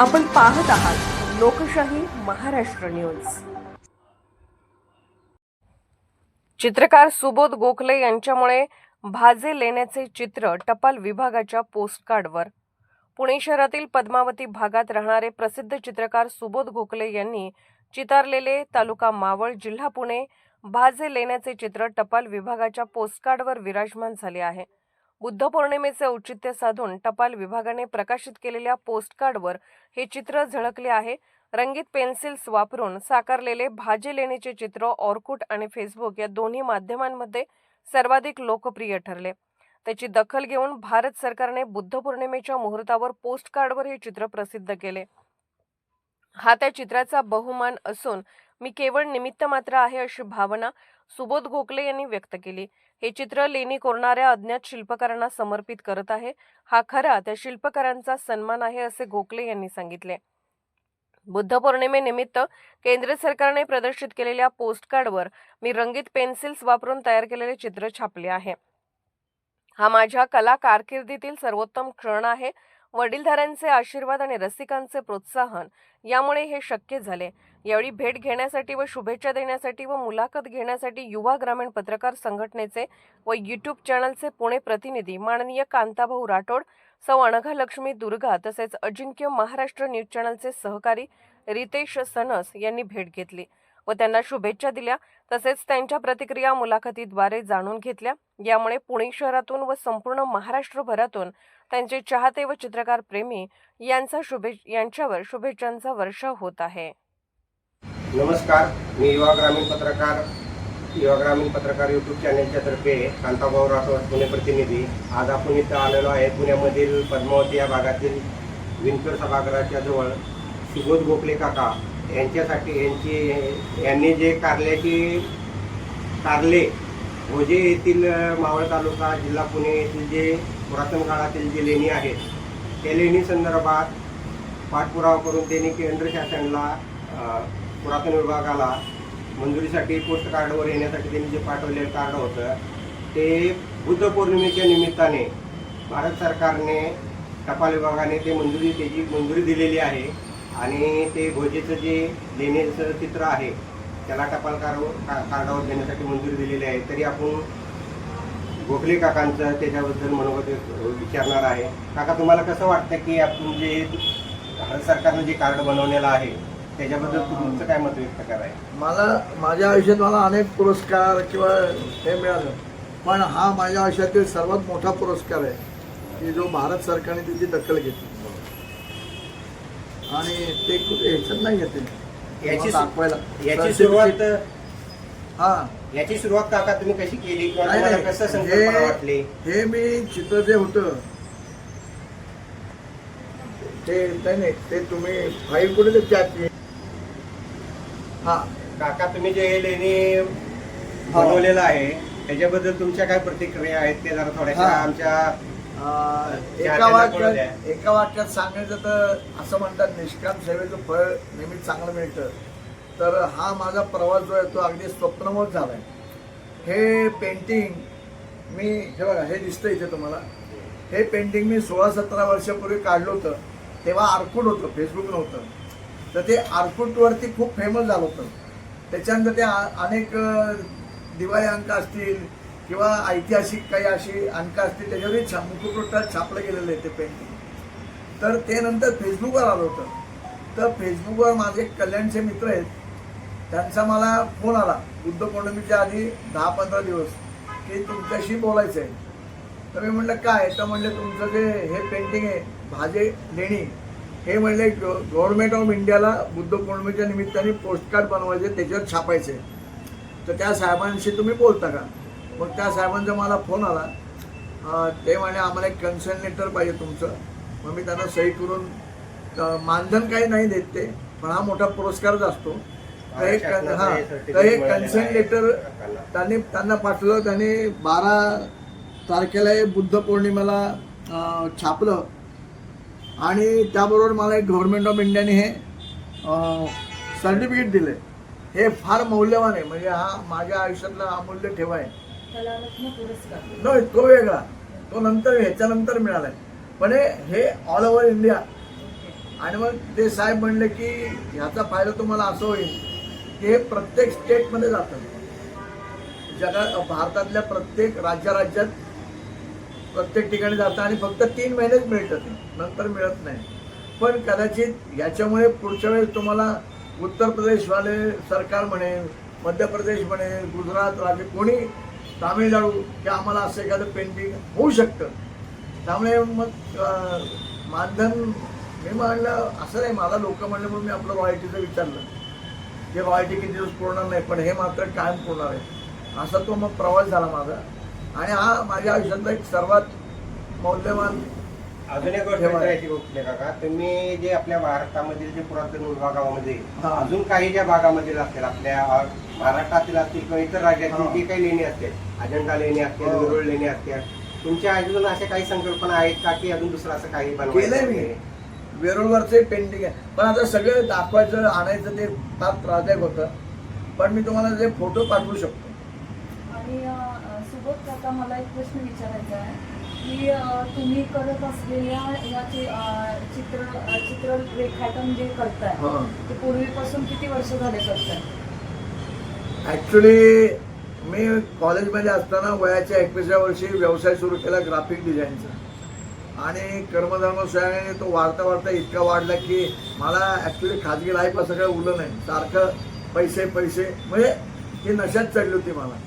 आपण पाहत आहात लोकशाही महाराष्ट्र न्यूज. चित्रकार सुबोध गोखले यांच्यामुळे भाजे लेण्याचे चित्र टपाल विभागाच्या पोस्टकार्डवर पुणे शहरातील पद्मावती भागात राहणारे प्रसिद्ध चित्रकार सुबोध गोखले यांनी चितारलेले तालुका मावळ जिल्हा पुणे भाजे लेण्याचे चित्र टपाल विभागाच्या पोस्टकार्डवर विराजमान झाले आहे. बुद्ध पौर्णिमेचे औचित्य साधून टपाल विभागाने प्रकाशित केलेल्या पोस्टकार्डवर हे चित्र झळकले आहे. रंगीत पेन्सिल्स वापरून साकारलेले भाजी लेणीचे चित्र ऑर्कुट आणि फेसबुक या दोन्ही माध्यमांमध्ये सर्वाधिक लोकप्रिय ठरले. त्याची दखल घेऊन भारत सरकारने बुद्ध पौर्णिमेच्या मुहूर्तावर पोस्टकार्डवर हे चित्र प्रसिद्ध केले. हा त्या चित्राचा बहुमान असून मी केवळ निमित्त मात्र आहे अशी भावना सुबोध गोखले यांनी व्यक्त केली. हे चित्र लेणी कोरणाऱ्या अज्ञात शिल्पकारांना समर्पित करत आहे. हा खरा त्या शिल्पकारांचा सन्मान आहे असे गोखले यांनी सांगितले. बुद्ध पौर्णिमेनिमित्त केंद्र सरकारने प्रदर्शित केलेल्या पोस्टकार्डवर मी रंगीत पेन्सिल्स वापरून तयार केलेले चित्र छापले आहे. हा माझ्या कला कारकिर्दीतील सर्वोत्तम क्षण आहे. वडीलधाऱ्यांचे आशीर्वाद आणि रसिकांचे प्रोत्साहन यामुळे हे शक्य झाले. यावेळी भेट घेण्यासाठी व शुभेच्छा देण्यासाठी व मुलाखत घेण्यासाठी युवा ग्रामीण पत्रकार संघटनेचे व युट्यूब चॅनलचे पुणे प्रतिनिधी माननीय कांताभाऊ राठोड सौ अणघा लक्ष्मी दुर्गा तसेच अजिंक्य महाराष्ट्र न्यूज चॅनलचे सहकारी रितेश सनस यांनी भेट घेतली व त्यांना शुभेच्छा दिल्या. तसेच त्यांच्या प्रतिक्रिया मुलाखतीद्वारे जाणून घेतल्या. यामुळे पुणे शहरातून व संपूर्ण महाराष्ट्रभरातून त्यांचे चाहते व चित्रकार प्रेमी यांचा शुभे यांच्यावर शुभेच्छांचा वर्षाव होत आहे. नमस्कार मी युवा ग्रामीण पत्रकार युवा ग्रामीण पत्रकार यूट्यूब चॅनेलच्या तर्फे कांताभाऊ राठोड पुणे प्रतिनिधी. आज आपण इथं आलेलो आहे पुण्यामधील पद्मावती या भागातील विणकर सभागृहाच्या जवळ. सुबोध गोखले काका यांच्यासाठी यांची यांनी जे कारल्याची कारले भोजे येथील मावळ तालुका जिल्हा पुणे येथील जे पुरातन काळातील जे लेणी आहेत त्या लेणी संदर्भात पाठपुरावा करून त्यांनी केंद्र शासनाला पुरातन विभागाला मंजुरीसाठी पोस्ट कार्डवर येण्यासाठी त्यांनी जे पाठवलेलं कार्ड होतं ते बुद्ध पौर्णिमेच्या निमित्ताने भारत सरकारने टपाल विभागाने ते मंजुरी त्याची मंजुरी दिलेली आहे. आणि ते भोजेचं जे लेण्याचं चित्र आहे त्याला टपाल कार्ड का- कार्डावर देण्यासाठी मंजुरी दिलेली आहे. तरी आपण गोखले काकांचं त्याच्याबद्दल मनोगत विचारणार आहे. काका तुम्हाला कसं वाटतं की आपण जे भारत सरकारनं जे कार्ड बनवलेलं आहे त्याच्याबद्दल तुमचं काय मत व्यक्त करायचं? मला माझ्या आयुष्यात मला अनेक पुरस्कार किंवा हे मिळालं. पण हा माझ्या आयुष्यातील सर्वात मोठा पुरस्कार आहे की जो भारत सरकारने त्याची दखल घेतली. आणि ते कुठे ह्याच्यात नाही घेते याची दाखवायला. याची सुरुवात हा. याची सुरुवात काका तुम्ही कशी केली किंवा नाही, तुम्हाला नाही. कसं संकल्पना वाटली? हे मी चित्र जे होतं ते नाही नाही. ते तुम्ही फाईल कुठे ते हा. काका तुम्ही जे हे. लेणी बनवलेलं आहे त्याच्याबद्दल तुमच्या काय प्रतिक्रिया आहेत ते जरा थोड्याशा हा. आमच्या अं, एका वाक्यात. एका वाक्यात सांगायचं तर असं म्हणतात निष्काम सेवेचं फळ नेहमी चांगलं मिळतं. तर हा माझा प्रवास जो आहे तो अगदी स्वप्नमोत झाला आहे हे पेंटिंग मी हे बघा हे दिसतं इथे तुम्हाला. हे पेंटिंग मी सोळा सतरा वर्षापूर्वी काढलं होतं. तेव्हा आरकुट होतं फेसबुक नव्हतं. तर ते आरकुटवरती खूप फेमस झालं होतं. त्याच्यानंतर ते आ- अनेक दिवाळी अंक असतील किंवा ऐतिहासिक काही अशी अंक असतील त्याच्यावरही छा मुखपृष्ठात छापलं गेलेलं आहे ते पेंटिंग तर ते नंतर फेसबुकवर आलं होतं. तर फेसबुकवर माझे कल्याणचे मित्र आहेत त्यांचा मला फोन आला बुद्ध पौर्णिमेच्या आधी दहा पंधरा दिवस की तुमच्याशी बोलायचं आहे तर मी म्हटलं काय? तर म्हणलं तुमचं जे हे पेंटिंग आहे भाजे लेणी हे म्हणले गव्हर्नमेंट ऑफ इंडियाला बुद्ध पौर्णिमेच्या निमित्ताने पोस्टकार्ड बनवायचे त्याच्यावर छापायचे. तर त्या साहेबांशी तुम्ही बोलता का? मग त्या साहेबांचा मला फोन आला. ते म्हणे आम्हाला एक कन्सर्न लेटर पाहिजे तुमचं. मग मी त्यांना सही करून मानधन काही नाही देत ते पण हा मोठा पुरस्कारच असतो. तर हे हा तर हे कन्सर्न लेटर त्यांनी त्यांना पाठवलं. त्यांनी बारा तारखेला हे बुद्ध पौर्णिमेला छापलं. आणि त्याबरोबर मला एक गव्हर्नमेंट ऑफ इंडियाने हे सर्टिफिकेट दिलं हे फार मौल्यवान आहे. म्हणजे हा माझ्या आयुष्यातला अमूल्य ठेवा आहे. नाही तो वेगळा. तो नंतर ह्याच्यानंतर मिळालाय. पण हे- हे ऑल ओव्हर इंडिया आणि मग ते साहेब म्हणले की ह्याचा फायदा तुम्हाला असं होईल की हे प्रत्येक स्टेटमध्ये जातं. जगा भारतातल्या प्रत्येक राज्या राज्यात प्रत्येक ठिकाणी जातं आणि फक्त तीन महिनेच मिळतं ते नंतर मिळत नाही. पण कदाचित याच्यामुळे पुढच्या वेळेस तुम्हाला उत्तर प्रदेशवाले सरकार म्हणे मध्य प्रदेश म्हणे गुजरात राज्य कोणी तामिळनाडू की आम्हाला असं एखादं पेंटिंग होऊ शकतं. त्यामुळे मग मानधन मी म्हणलं असं नाही मला लोक म्हणले म्हणून मी आपलं रॉयल्टीचं विचारलं. की रॉयल्टी किती दिवस पुरणार नाही पण हे मात्र कायम पुरणार आहे. असा तो मग प्रवास झाला माझा. आणि हा माझ्या आयुष्यातला एक सर्वात मौल्यवान अजून एक गोष्ट. विचारायची गोष्ट काका तुम्ही जे आपल्या भारतामधील जे पुरातन विभागामध्ये हा. अजून काही ज्या भागामधील असतील आपल्या महाराष्ट्रातील असतील किंवा इतर राज्यातील हा. जी काही लेणी असतील अजंठा लेणी असतील हो. वेरुळ लेणी असतील तुमच्या अजून अशा काही संकल्पना आहेत का की अजून दुसरं असं काही बनवायचं केलंय मी? वेरूळवरचे पेंटिंग आहे पण आता सगळं दाखवायचं आणायचं ते फार त्रासदायक होतं पण मी तुम्हाला ते फोटो पाठवू शकतो सुबोध काका मला एक प्रश्न विचारायचा आहे की तुम्ही करत असलेल्या या चित्र चित्र रेखाटन जे करताय हां. ते पूर्वीपासून किती वर्ष झाले करताय? ॲक्च्युली मी कॉलेजमध्ये असताना वयाच्या एकविसाव्या वर्षी व्यवसाय सुरू केला ग्राफिक डिझाईनचा आणि कर्मधर्म सोयाने तो वाढता वाढता इतका वाढला की मला ॲक्च्युली खाजगी लाईफ असं काही उरलं नाही. सारखं पैसे पैसे म्हणजे ती नशात चढली होती मला.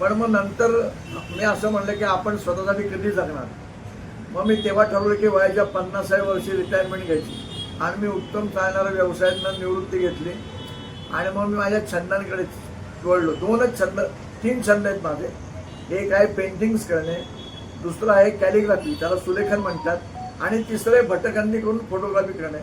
पण मग नंतर मी असं म्हणलं की आपण स्वतःसाठी कधी जगणार? मग मी तेव्हा ठरवलं की वयाच्या पन्नासाव्या वर्षी रिटायरमेंट घ्यायची. आणि मी उत्तम चालणाऱ्या व्यवसायातनं निवृत्ती घेतली. आणि मग मी माझ्या छंदांकडे वळलो. दोनच छंद तीन छंद आहेत माझे. एक आहे पेंटिंग्स करणे. दुसरं आहे कॅलिग्राफी त्याला सुलेखन म्हणतात. आणि तिसरं आहे भटकंदी करून फोटोग्राफी करणे.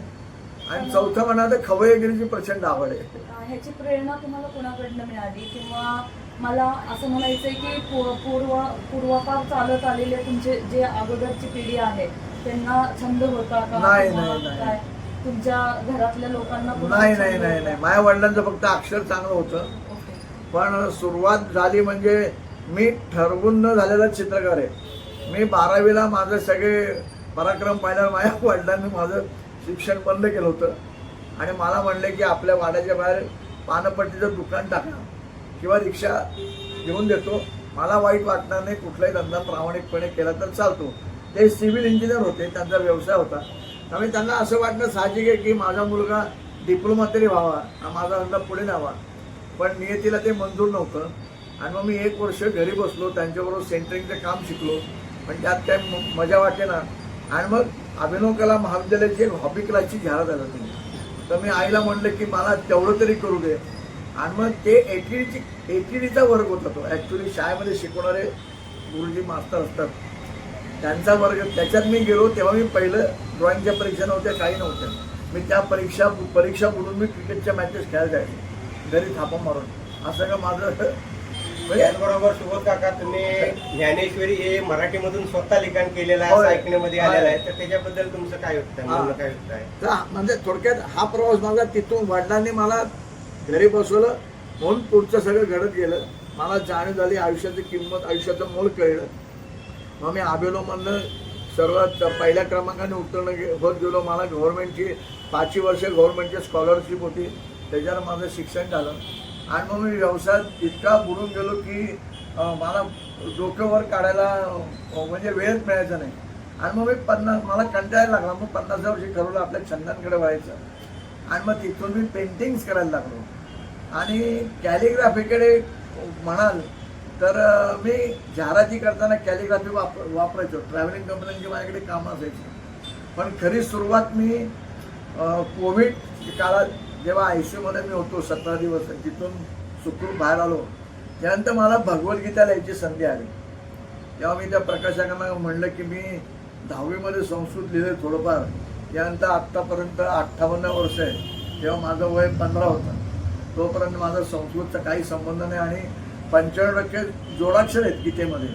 आणि चौथं म्हणा तर खवयगिरीची प्रचंड आवड आहे. ह्याची प्रेरणा तुम्हाला कोणाकडनं मिळाली? किंवा मला असं म्हणायचंय की पू- पूर्व पूर्वापार चालत आलेले तुमचे जे अगोदरची पिढी आहे त्यांना छंद होता का? नाही, किंवा नाही, नाही. काय? तुमच्या घरातल्या लोकांना कुणाला नाही छंद नाही नाही होता? नाही. माझ्या वडिलांचं फक्त अक्षर चांगलं होतं. ओके. पण सुरुवात झाली म्हणजे मी ठरवून न झालेला चित्रकार आहे. मी बारावीला माझं सगळे पराक्रम पाहिल्यावर माझ्या वडिलांनी माझं शिक्षण बंद केलं होतं. आणि मला म्हणले की आपल्या वाड्याच्या बाहेर पानपट्टीचं दुकान टाका किंवा रिक्षा घेऊन देतो. मला वाईट वाटणार नाही कुठलाही धंदा प्रामाणिकपणे केला तर चालतो. ते सिव्हिल इंजिनियर होते त्यांचा व्यवसाय होता. त्यामुळे त्यांना असं वाटणं साहजिक आहे की माझा मुलगा डिप्लोमा तरी व्हावा हा माझा धंदा पुढे न्यावा. पण नियतीला ते मंजूर नव्हतं. आणि मग मी एक वर्ष घरी बसलो त्यांच्याबरोबर सेंटरिंगचं काम शिकलो. पण त्यात काय म- मजा वाटे ना आणि मग अभिनव कला महाविद्यालयाची एक हॉबी क्लासची जाहिरात झाला होती तर मी आईला म्हणलं की मला तेवढं तरी करू दे. आणि मग ते एटीडीची एटीडीचा वर्ग होता तो. ॲक्च्युली शाळेमध्ये शिकवणारे गुरुजी मास्तर असतात. त्यांचा वर्ग त्याच्यात मी गेलो तेव्हा मी पहिलं ड्रॉइंगच्या परीक्षा नव्हत्या काही नव्हत्या. मी त्या परीक्षा परीक्षा बुडून मी क्रिकेटच्या मॅचेस खेळायला जायचो. घरी थापा मारून. असं का माझं त्याचबरोबर सुबोध काका तुम्ही ज्ञानेश्वरी हे मराठीमधून स्वतः लिखाण केलेलं आहे असं होय. ऐकण्यामध्ये. आलेलं आहे. तर त्याच्याबद्दल तुमचं काय होतं हा. म्हणणं काय होतं आहे? तर म्हणजे थोडक्यात हा प्रवास माझा तिथून वडिलांनी मला घरी बसवलं म्हणून पुढचं सगळं घडत गेलं. मला जाणीव झाली आयुष्याची किंमत आयुष्याचं मोल कळलं. मग मी आबेलोमधनं सर्वात पहिल्या क्रमांकाने उत्तीर्ण गे- होत गेलो. मला गव्हर्नमेंटची पाचवी वर्ष गव्हर्नमेंटची स्कॉलरशिप होती. त्याच्यावर माझं शिक्षण झालं. आणि मग मी व्यवसायात इतका बुडून गेलो की मला डोक्यावर काढायला म्हणजे वेळच मिळायचा नाही. आणि मग मी पन्नास मला कंटाळायला लागला. मग पन्नास वर्षी ठरवलं आपल्या छंदांकडे व्हायचं आणि मग तिथून मी पेंटिंग्स करायला लागलो. आणि कॅलिग्राफीकडे म्हणाल तर मी जाहिराती करताना कॅलिग्राफी वापर वापरायचो. ट्रॅव्हलिंग कंपन्यांची माझ्याकडे कामं असायची. पण खरी सुरुवात मी कोविड काळात जेव्हा आय सी यूमध्ये मी होतो सतरा दिवस तिथून सुखरूप बाहेर आलो त्यानंतर मला भगवद्गीता लिहायची संधी आली. तेव्हा मी त्या प्रकाशकांना म्हणलं की मी दहावीमध्ये संस्कृत लिहिलं थोडंफार. त्यानंतर आत्तापर्यंत अठ्ठावन्न वर्ष आहे. तेव्हा माझं वय पंधरा होतं. तोपर्यंत माझा संस्कृतचा काही संबंध नाही आणि पंच्याण्णव टक्के जोडाक्षर आहेत गीतेमध्ये.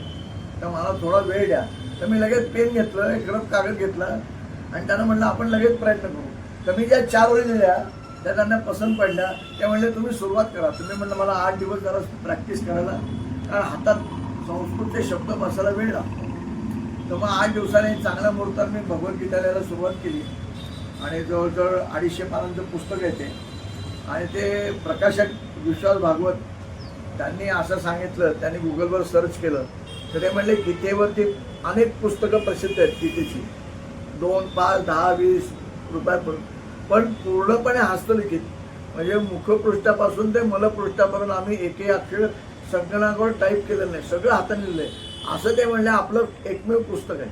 तर मला थोडा वेळ द्या. तर मी लगेच पेन घेतलं एक रफ कागद घेतला आणि त्यांना म्हणलं आपण लगेच प्रयत्न करू. तर मी ज्या चार ओळी दिल्या त्या त्यांना पसंत पडल्या त्या म्हणले तुम्ही सुरुवात करा. तुम्ही म्हणलं मला आठ दिवस जरा प्रॅक्टिस करायला. कारण हातात संस्कृतचे शब्द बसायला वेळ लागतो. तर मग आठ दिवसाने चांगल्या मुहूर्तात मी भगवद्गीता लिहायला सुरुवात केली. आणि जवळजवळ अडीचशे पानांचं पुस्तक येते आणि ते प्रकाशक विश्वास भागवत त्यांनी असं सांगितलं. त्यांनी गुगलवर सर्च केलं. तर ते म्हणले गीतेवरती अनेक पुस्तकं प्रसिद्ध आहेत गीतेची. दोन पाच दहा वीस रुपयापर्यंत पण पूर्णपणे हस्तलिखित. म्हणजे मुखपृष्ठापासून ते मलपृष्ठापर्यंत आम्ही एकही अक्षर संगणकावर टाईप केलेलं नाही. सगळं हाताने लिहिलंय. असं ते म्हणले आपलं एकमेव पुस्तक आहे.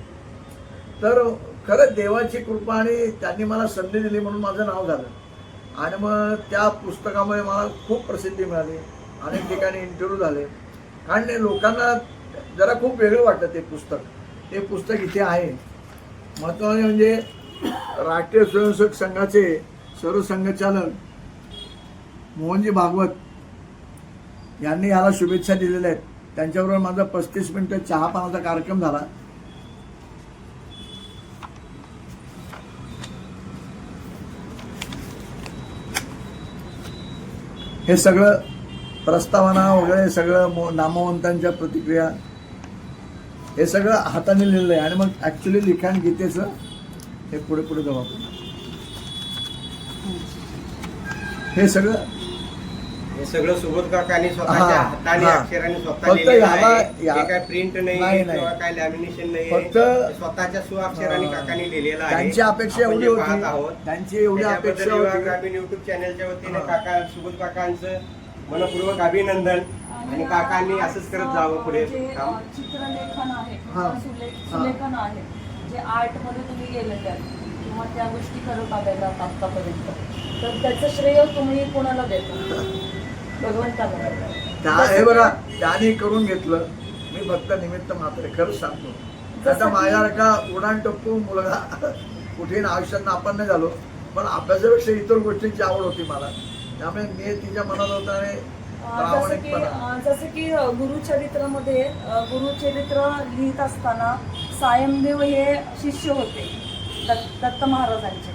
तर खरंच देवाची कृपा आणि त्यांनी मला संधी दिली म्हणून माझं नाव झालं. आणि मग त्या पुस्तकामुळे मला खूप प्रसिद्धी मिळाली. अनेक ठिकाणी इंटरव्ह्यू झाले. कारण लोकांना जरा खूप वेगळं वाटतं ते पुस्तक. ते पुस्तक इथे आहे. महत्त्वाचे म्हणजे राष्ट्रीय स्वयंसेवक संघाचे संघचालक मोहनजी भागवत यांनी याला शुभेच्छा दिलेल्या आहेत. त्यांच्याबरोबर माझा पस्तीस मिनिट चहापानाचा कार्यक्रम झाला. हे सगळं प्रस्तावना वगैरे सगळं मो- नामवंतांच्या प्रतिक्रिया हे सगळं हाताने लिहिलं आहे आणि मग ॲक्च्युली लिखाण गीतेचं हे पुढे पुढे जाऊ आपण हे सगळं हे सगळं सुबोध काकांनी स्वतःच्या हाताने. अक्षराने स्वतः लिहिलेलं आहे हे काय प्रिंट नाही नाही, नाही. किंवा काय लॅमिनेशन नाही फक्त- हे स्वतःच्या सुअक्षराने हा. काकांनी लिहिलेलं आहे त्यांची अपेक्षा आपण एवढी जे पाहत होती त्यांची एवढी त्याच्याबद्दल अपेक्षा युवा होती ग्रामीण युट्यूब चॅनलच्या वतीने हा. काका सुबोध काकांचं मनपूर्वक अभिनंदन आणि काकांनी असंच करत जावं पुढे काम चित्रलेखन आहे हा. सुले- हा. सुलेखन आहे जे आर्टमध्ये तुम्ही गेलेले आहेत किंवा त्या गोष्टी करत आलेल्या आहात आतापर्यंत? तर त्याचं श्रेय तुम्ही कोणाला देता? भगवंताला त्या हे बघा त्याने करून घेतलं. मी फक्त निमित्त मात्र खरंच सांगतो. आता माझ्यासारखा उडाण टप्पू मुलगा कुठेही आयुष्यात नापास नाही झालो पण अभ्यासापेक्षा इतर गोष्टींची आवड होती मला. त्यामुळे मी तिच्या मनात होता आणि अ, जसं की प्रामाणिकपणा अ, जसं की अ, गुरुचरित्रामध्ये अ, गुरुचरित्र लिहित असताना सायमदेव हे शिष्य होते दत्त दत्त महाराजांचे.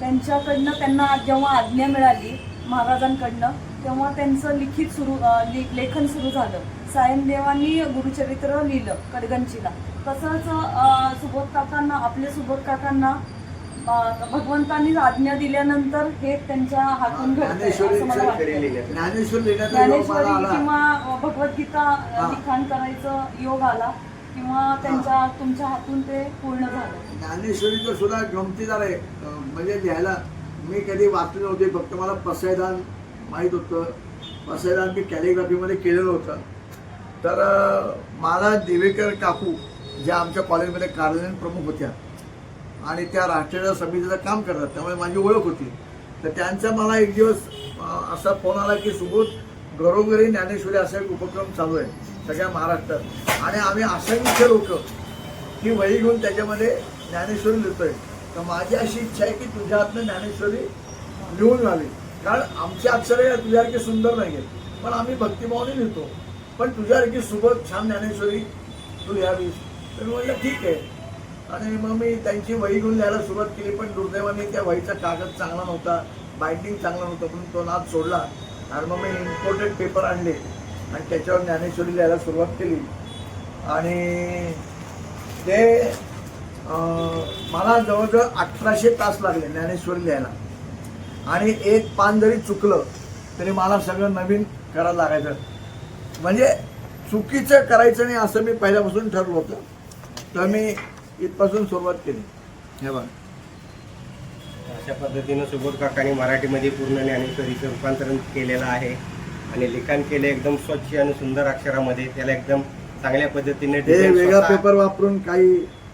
त्यांच्याकडनं त्यांना जेव्हा आज्ञा मिळाली महाराजांकडनं तेव्हा त्यांचं लिखित सुरू लेखन सुरू झालं. सायमदेवांनी गुरुचरित्र लिहिलं कडगंचीला. तसंच सुबोध काकांना आपले सुबोध काकांना अ, भगवंतांनी आज्ञा दिल्यानंतर हे त्यांच्या हातून घडतंय असं मला वाटतं. ज्ञानेश्वर किंवा भगवद्गीता हा. लिखाण करायचं योग आला. किंवा त्यांच्या तुमच्या हातून ते पूर्ण झालं? ज्ञानेश्वरीचं सुद्धा गमतीदार आहे. म्हणजे लिहायला मी कधी वाचले नव्हते फक्त मला पसायदान माहीत होतं. पसायदान मी कॅलिग्राफीमध्ये केलेलं होतं. तर मला देवेकर काकू ज्या आमच्या कॉलेजमध्ये कार्यालयीन प्रमुख होत्या आणि त्या राष्ट्रीय समितीचं काम करतात त्यामुळे माझी ओळख होती. तर त्यांचा मला एक दिवस असा फोन आला की सुबोध घरोघरी ज्ञानेश्वरी असा एक उपक्रम चालू आहे. सगळ्या महाराष्ट्रात. आणि आम्ही असंख्य लोक ही वही घेऊन त्याच्यामध्ये ज्ञानेश्वरी लिहितोय. तर माझी अशी इच्छा आहे की तुझ्या हातनं ज्ञानेश्वरी लिहून घाली. कारण आमची अक्षर तुझ्यासारखी सुंदर नाही आहेत पण आम्ही भक्तिभावाने लिहितो. पण तुझ्यासारखी सुबत छान ज्ञानेश्वरी तू लिहावीस. तर मी म्हटलं ठीक आहे. आणि मग मी त्यांची वही घेऊन लिहायला सुरुवात केली पण दुर्दैवाने त्या वहीचा कागद चांगला नव्हता बाइंडिंग चांगला नव्हतं म्हणून तो नाद सोडला. आणि मग मी इम्पोर्टेड पेपर आणले. आणि त्याच्यावर ज्ञानेश्वरी लिहायला सुरुवात केली. आणि ते मला जवळजवळ अठराशे तास लागले ज्ञानेश्वरी लिहायला. आणि एक पान जरी चुकलं तरी मला सगळं नवीन करायला लागायचं. म्हणजे चुकीचं करायचं नाही असं मी पहिल्यापासून ठरलं होतं. तर मी इथपासून सुरुवात केली. हे बघा. अशा पद्धतीनं सुबोध काकांनी मराठीमध्ये पूर्ण ज्ञानेश्वरीचं रूपांतरण केलेलं आहे. आणि लिखाण केले एकदम स्वच्छ आणि सुंदर अक्षरामध्ये त्याला एकदम चांगल्या पद्धतीने हे design वेगळा स्वतः- पेपर वापरून काही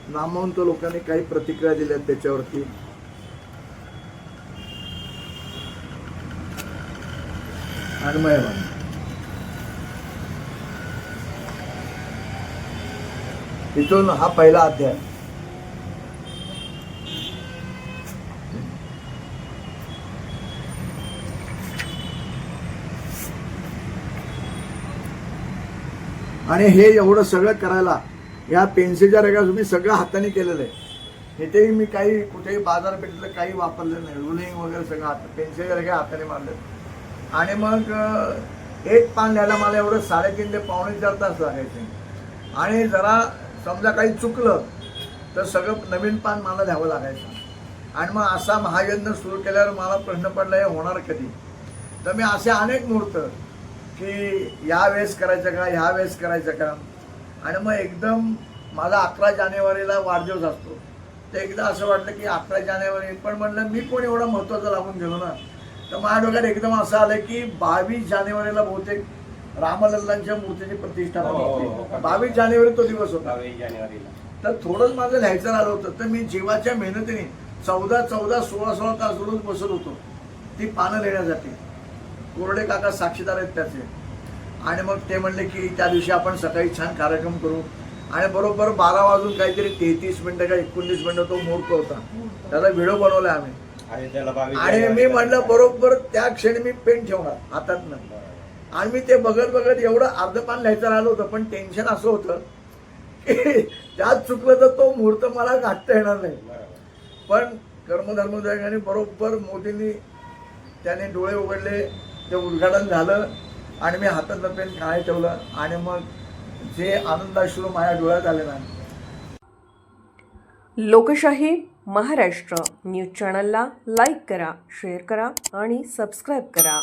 नामवंत लोकांनी काही प्रतिक्रिया दिल्या त्याच्यावरती बघा. इथून हा पहिला अध्याय आणि हे एवढं सगळं करायला या पेन्सिलच्या रेगा मी सगळं हाताने केलेलं आहे. इथेही मी काही कुठेही बाजारपेठेतलं काही वापरलं नाही. रुलिंग वगैरे सगळं हात पेन्सिलच्या रेगा हाताने मारले. आणि मग एक पान लिहायला मला एवढं साडेतीन ते पावणे चार तास लागायचे. आणि जरा समजा काही चुकलं तर सगळं नवीन पान मला द्यावं लागायचं. आणि मग असा महायज्ञ सुरू केल्यावर मला प्रश्न पडला हे होणार कधी? तर मी असे अनेक मुहूर्त की या वेळेस करायचं का ह्या वेळेस करायचं का? आणि मग एकदम माझा अकरा जानेवारीला वाढदिवस असतो. तर एकदा असं वाटलं की अकरा जानेवारी पण म्हणलं मी कोण एवढा महत्त्वाचा लागून गेलो ना. तर माझ्या डोक्यात एकदम असं आलं की बावीस जानेवारीला बहुतेक रामलल्लांच्या मूर्तीची प्रतिष्ठापना हो, हो, होती हो. बावीस जानेवारी तो दिवस होता. बावीस जानेवारीला. तर थोडंच माझं लिहायचं राहिलं होतं. तर मी जीवाच्या मेहनतीने चौदा चौदा सोळा सोळा तास रोज बसत होतो. ती पानं लिहिण्यासाठी. कोरडे काका साक्षीदार आहेत त्याचे. आणि मग ते म्हणले की त्या दिवशी आपण सकाळी छान कार्यक्रम करू. आणि बरोबर बारा वाजून काहीतरी तेहतीस मिनिटं का एकोणतीस मिनिटं तो मुहूर्त होता. त्याचा व्हिडिओ बनवला आम्ही. आणि त्याला मी म्हणलं बरोबर त्या क्षणी मी पेन ठेवणार. हातात आणि मी ते बघत बघत एवढं अर्ध पान लिहायचं राहिलं होतं पण टेन्शन असं होतं की त्यात चुकलं तर तो मुहूर्त मला गाठता येणार नाही. पण कर्मधर्मदायकाने बरोबर मोदींनी त्याने डोळे उघडले. ते उद्घाटन झालं आणि मी हातातलं पेन काय ठेवलं आणि मग जे आनंदाश्रू माझ्या डोळ्यात आले ना. लोकशाही महाराष्ट्र न्यूज चॅनलला लाईक करा शेअर करा आणि सबस्क्राईब करा.